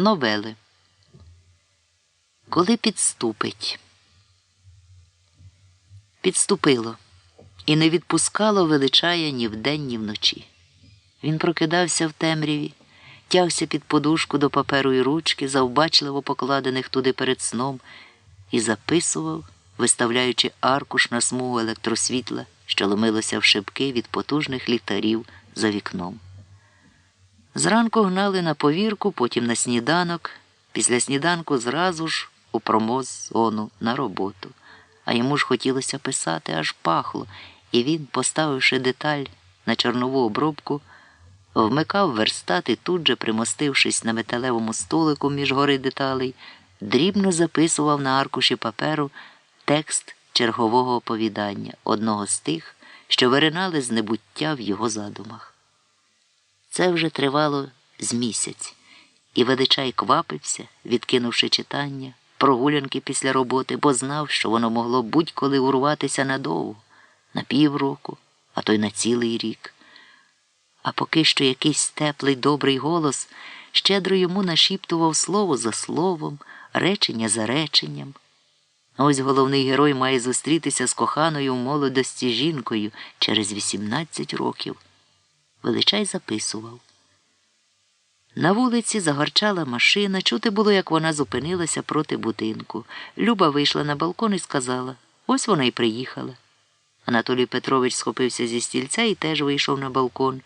Новели. Коли підступить. Підступило і не відпускало величая ні вдень, ні вночі. Він прокидався в темряві, тягся під подушку до паперу і ручки, завбачливо покладених туди перед сном, і записував, виставляючи аркуш на смугу електросвітла, що ломилося в шибки від потужних ліхтарів за вікном. Зранку гнали на повірку, потім на сніданок, після сніданку зразу ж у промоз-зону на роботу. А йому ж хотілося писати, аж пахло, і він, поставивши деталь на чорнову обробку, вмикав верстат і тут же, примостившись на металевому столику між гори деталей, дрібно записував на аркуші паперу текст чергового оповідання, одного з тих, що виринали з небуття в його задумах. Це вже тривало з місяць, і ведичай квапився, відкинувши читання, прогулянки після роботи, бо знав, що воно могло будь-коли урватися надовго, на півроку, а то й на цілий рік. А поки що якийсь теплий добрий голос щедро йому нашіптував слово за словом, речення за реченням. Ось головний герой має зустрітися з коханою в молодості жінкою через 18 років. Величай записував. На вулиці загорчала машина, чути було, як вона зупинилася проти будинку. Люба вийшла на балкон і сказала ось вона й приїхала. Анатолій Петрович схопився зі стільця і теж вийшов на балкон.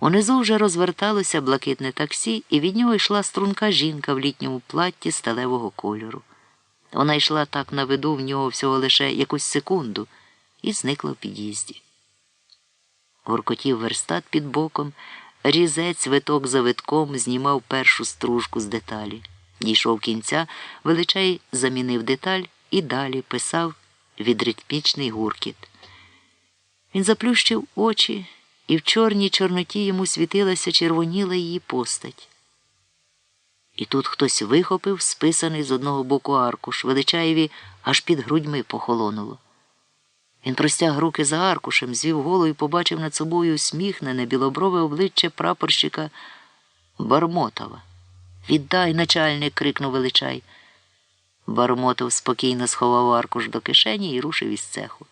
Унизу вже розверталося блакитне таксі, і від нього йшла струнка жінка в літньому платті сталевого кольору. Вона йшла так на виду в нього всього лише якусь секунду і зникла в під'їзді. Гуркотів верстат під боком, різець виток за витком знімав першу стружку з деталі. Дійшов кінця, величай замінив деталь і далі писав відритмічний гуркіт. Він заплющив очі, і в чорній чорноті йому світилася червоніла її постать. І тут хтось вихопив списаний з одного боку аркуш, величаєві аж під грудьми похолонуло. Він простяг руки за аркушем, звів голову і побачив над собою усміхнене білоброве обличчя прапорщика Бармотова. Віддай, начальник. крикнув величай. Бармотов спокійно сховав аркуш до кишені і рушив із цеху.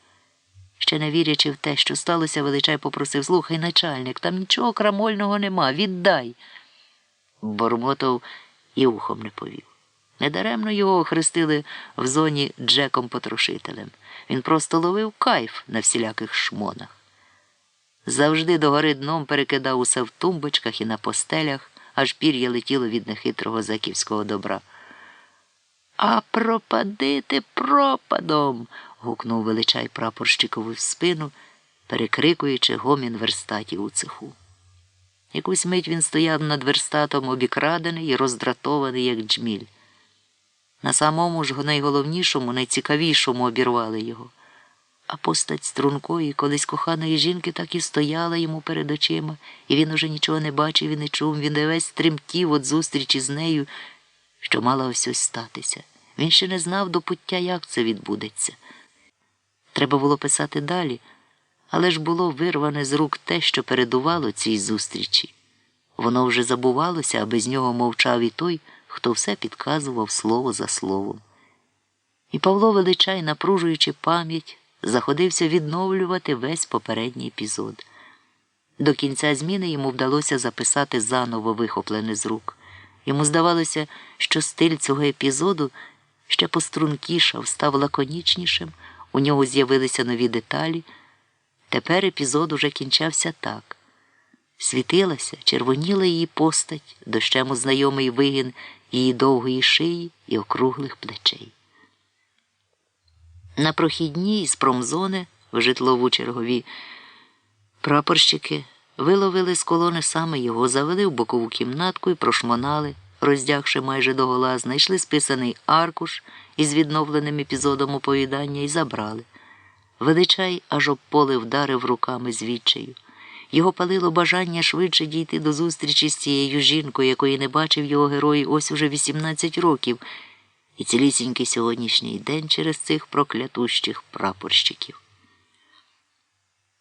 Ще не вірячи в те, що сталося, величай попросив слухай, начальник, там нічого крамольного нема. Віддай. Бармотов і ухом не повів. Недаремно його охрестили в зоні Джеком Потрошителем. Він просто ловив кайф на всіляких шмонах. Завжди догори дном перекидав усе в тумбочках і на постелях, аж пір'я летіло від нехитрого заківського добра. А пропадити пропадом. гукнув величай прапорщикові в спину, перекрикуючи гомін верстатів у цеху. Якусь мить він стояв над верстатом обікрадений і роздратований, як джміль. На самому ж найголовнішому, найцікавішому обірвали його. А постать стрункої, колись коханої жінки, так і стояла йому перед очима, і він уже нічого не бачив і не чув. Він весь тремтів від зустрічі з нею, що мала ось ось статися. Він ще не знав до пуття, як це відбудеться. Треба було писати далі, але ж було вирване з рук те, що передувало цій зустрічі. Воно вже забувалося, а без нього мовчав і той хто все підказував слово за словом. І Павло Величай, напружуючи пам'ять, заходився відновлювати весь попередній епізод. До кінця зміни йому вдалося записати заново вихоплене з рук. Йому здавалося, що стиль цього епізоду ще пострункішав, став лаконічнішим, у нього з'явилися нові деталі. Тепер епізод уже кінчався так. Світилася, червоніла її постать, дощем у знайомий вигін її довгої шиї і округлих плечей. На прохідній з промзони в житлову чергові прапорщики виловили з колони саме його, завели в бокову кімнатку і прошмонали, роздягши майже догола, знайшли списаний аркуш із відновленим епізодом оповідання і забрали. Величай аж об поле вдарив руками з відчаю. Його палило бажання швидше дійти до зустрічі з цією жінкою, якої не бачив його герой ось уже 18 років, і цілісінький сьогоднішній день через цих проклятущих прапорщиків.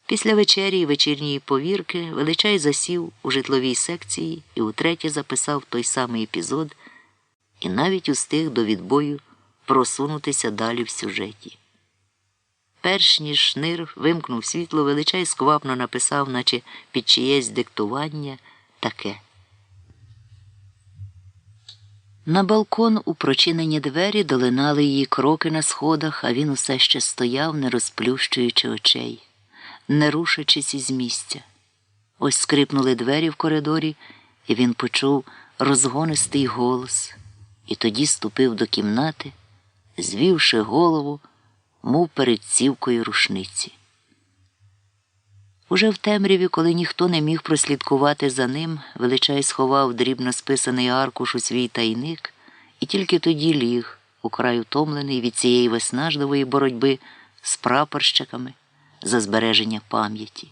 Після вечері і вечірньої повірки величай засів у житловій секції і утретє записав той самий епізод і навіть устиг до відбою просунутися далі в сюжеті. Перш ніж шнир вимкнув світло, величай сквапно написав, наче під чиєсь диктування, таке. На балкон у прочинені двері долинали її кроки на сходах, а він усе ще стояв, не розплющуючи очей, не рушачись із місця. Ось скрипнули двері в коридорі, і він почув розгонистий голос, і тоді ступив до кімнати, звівши голову, мов перед цівкою рушниці. Уже в темряві, коли ніхто не міг прослідкувати за ним, величай сховав дрібно списаний аркуш у свій тайник і тільки тоді ліг, украй утомлений від цієї виснажливої боротьби з прапорщиками за збереження пам'яті.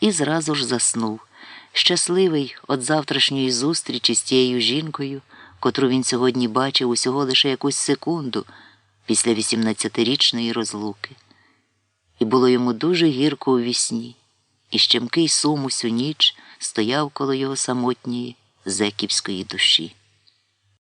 І зразу ж заснув, щасливий від завтрашньої зустрічі з тією жінкою, котру він сьогодні бачив усього лише якусь секунду після 18-річної розлуки і було йому дуже гірко у вісні, і щемкий сум усю ніч стояв коло його самотньої зеківської душі.